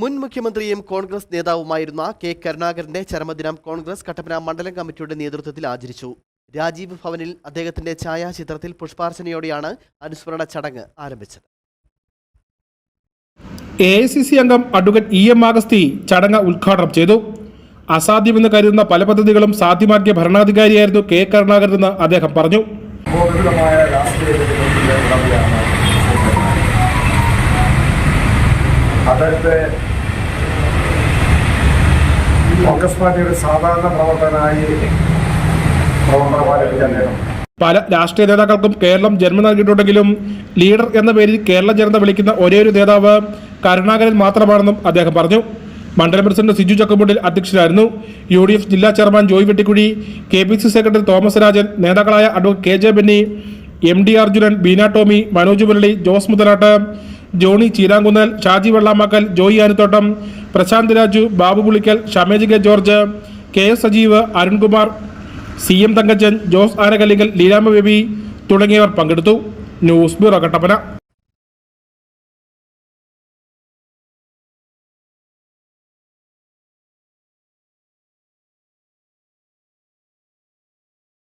മുൻ മുഖ്യമന്ത്രിയും കോൺഗ്രസ് നേതാവുമായിരുന്ന കെ കരുണാകരന്റെ ചരമദിനം കോൺഗ്രസ് കട്ടപ്പന മണ്ഡലം കമ്മിറ്റിയുടെ നേതൃത്വത്തിൽ ആചരിച്ചു. രാജീവ് ഭവനിൽ അദ്ദേഹത്തിന്റെ ഛായാചിത്രത്തിൽ പുഷ്പാർച്ചനയോടെയാണ് അനുസ്മരണ ചടങ്ങ് ആരംഭിച്ചത്. എ ഐ സി സി അംഗം അഡ്വക്കേറ്റ് ഇ എം ആഗസ്തി ചടങ്ങ് ഉദ്ഘാടനം ചെയ്തു. അസാധ്യമെന്ന് കരുതുന്ന പല പദ്ധതികളും സാധ്യമാക്കിയ ഭരണാധികാരിയായിരുന്നു കെ കരുണാകരൻ എന്ന് അദ്ദേഹം പറഞ്ഞു. അദ്ദേഹത്തെ കോൺഗ്രസ് പാർട്ടിയുടെ സാധാരണ പ്രവർത്തകനായി പല രാഷ്ട്രീയ നേതാക്കൾക്കും കേരളം ജന്മം നൽകിയിട്ടുണ്ടെങ്കിലും ലീഡർ എന്ന പേരിൽ കേരള ജനത വിളിക്കുന്ന ഒരേയൊരു നേതാവ് കരുണാകരൻ മാത്രമാണെന്നും അദ്ദേഹം പറഞ്ഞു. മണ്ഡലം പ്രസിഡന്റ് സിജു ചക്കമ്പുണ്ടിൽ അധ്യക്ഷനായിരുന്നു. യു ഡി എഫ് ജില്ലാ chairman Joy Vettikuzhy K P C secretary Thomas Rajan നേതാക്കളായ advocate K J Benny M D Arjunan Beena Tomy Manoj Murali Jose Muthalattu Johny Cheerankunnel Shaji Vellamakkal Joy Anathottam Prashanth Raju Babu Pulickal Shamej K George K S Sajeev Arunkumar C M Thankachan Jose Anakallinkal Leelamma Baby തുടങ്ങിയവർ പങ്കെടുത്തു. News bureau Kattappana.